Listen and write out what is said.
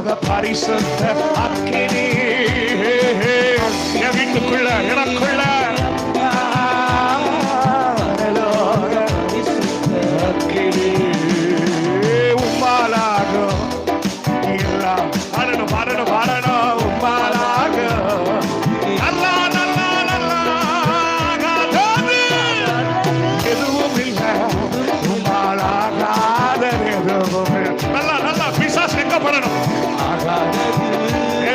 உங்க பரிசுத்த அக்கினி என் வீட்டுக்குள்ள எனக்குள்ள உம்மாலாகும்